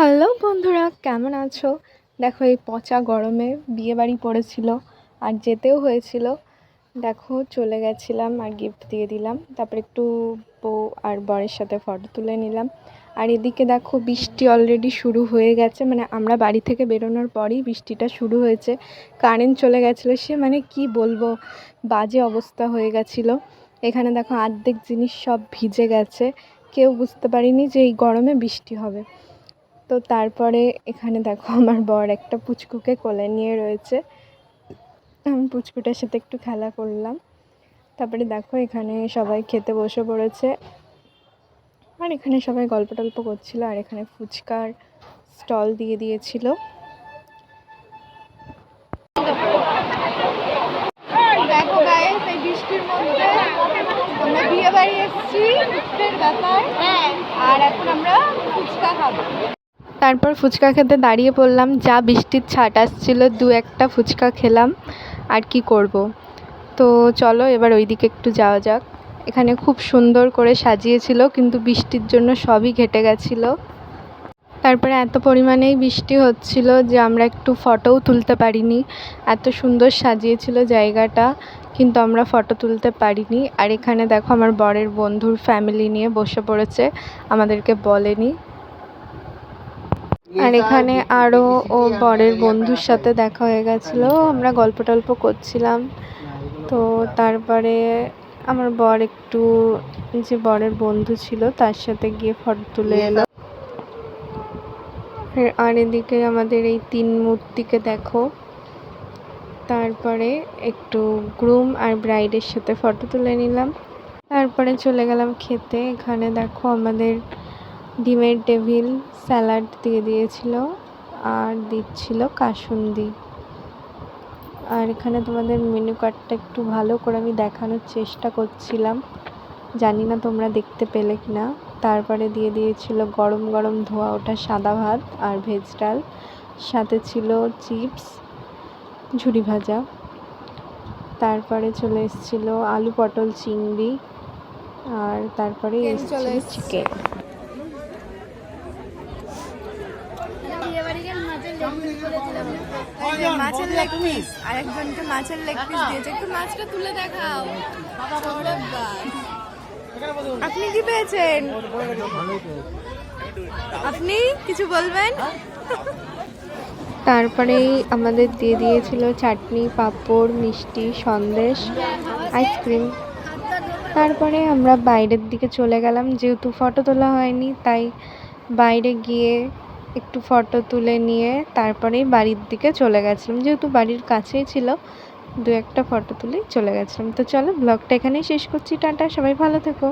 Hello বন্ধুরা, কেমন আছো? দেখো, এই পচা গরমে বিয়েবাড়ি পড়েছিল আর যেতেও হয়েছিল। দেখো, চলে গেছিলাম আর গিফট দিয়ে দিলাম। তারপর একটু বউ আর বরের সাথে ফটো তুলে নিলাম। আর এদিকে দেখো, বৃষ্টি অলরেডি শুরু হয়ে গেছে। মানে আমরা বাড়ি থেকে বেরোনোর পরই বৃষ্টিটা শুরু হয়েছে। কারেন্ট চলে গেছিল সে মানে কি বলব, বাজে অবস্থা হয়ে গেছিল। এখানে দেখো, আর্ধেক জিনিস সব ভিজে গেছে। কেউ বুঝতে পারিনি যে এই গরমে বৃষ্টি হবে। তো তারপরে এখানে দেখো আমার বর একটা পুচকুকে কোলে নিয়ে রয়েছে। আমি পুচকুটার সাথে একটু খেলা করলাম। তারপরে দেখো এখানে সবাই খেতে বসে পড়েছে। আর এখানে সবাই গল্প টল্প করছিল আর এখানে ফুচকার স্টল দিয়ে দিয়েছিল। দেখো গাইস এই বৃষ্টির মধ্যে আমরা বিয়ে বাড়ি এসেছি ব্যাপার আর এখন আমরা ফুচকা খাব। তারপর ফুচকা খেতে দাঁড়িয়ে পড়লাম, যা বৃষ্টির ছাট আসছিল, দু একটা ফুচকা খেলাম, আর কি করব। তো চলো, এবার ওইদিকে একটু যাওয়া যাক। এখানে খুব সুন্দর করে সাজিয়েছিল, কিন্তু বৃষ্টির জন্য সবই ঘেটে গেছিল। তারপরে এত পরিমাণেই বৃষ্টি হচ্ছিল যে আমরা একটু ফটোও তুলতে পারিনি। এত সুন্দর সাজিয়েছিল জায়গাটা, কিন্তু আমরা ফটো তুলতে পারিনি। আর এখানে দেখো, আমার বরের বন্ধুর ফ্যামিলি নিয়ে বসে পড়েছে, আমাদেরকে বলেনি। আর এখানে আরও ও বরের বন্ধুর সাথে দেখা হয়ে গেছিল। আমরা গল্প টল্প করছিলাম। তো তারপরে আমার বর একটু যে বরের বন্ধু ছিল তার সাথে গিয়ে ফটো তুলে এলো। আর এদিকে আমাদের এই তিন মূর্তিকে দেখো। তারপরে একটু গ্রুম আর ব্রাইডের সাথে ফটো তুলে নিলাম। তারপরে চলে গেলাম খেতে। এখানে দেখো আমাদের ডিমের টেবিল স্যালাড দিয়ে দিয়েছিল আর দিচ্ছিল কাসুন্দি। আর এখানে তোমাদের মেনু কার্ডটা একটু ভালো করে আমি দেখানোর চেষ্টা করছিলাম। জানি না তোমরা দেখতে পেলে কি না তারপরে দিয়ে দিয়েছিল গরম গরম ধোয়া ওঠা সাদা ভাত আর ভেজ ডাল। সাথে ছিল চিপস ঝুড়ি ভাজা। তারপরে চলে এসেছিল আলু পটল চিংড়ি। আর তারপরে এসেছিল চিকেন মাছের লেগ পিস আর একজনকে মাছের লেগ পিস দিয়েছে। একটু মাছটা তুলে দেখাও। আপনি কি পেয়েছেন? আপনি কিছু বলবেন? তারপরেই আমাদের দিয়ে দিয়েছিল চাটনি, পাঁপড়, মিষ্টি, সন্দেশ, আইসক্রিম। তারপরে আমরা বাইরের দিকে চলে গেলাম। যেহেতু ফটো তোলা হয়নি, তাই বাইরে গিয়ে একটু ফটো তুলে নিয়ে তারপরেই বাড়ির দিকে চলে গেছিলাম। যেহেতু বাড়ির কাছেই ছিল, দু একটা ফটো তুলেই চলে গেছিলাম। তো চলো, ব্লগটা এখানেই শেষ করছি। টাটা, সবাই ভালো থেকো।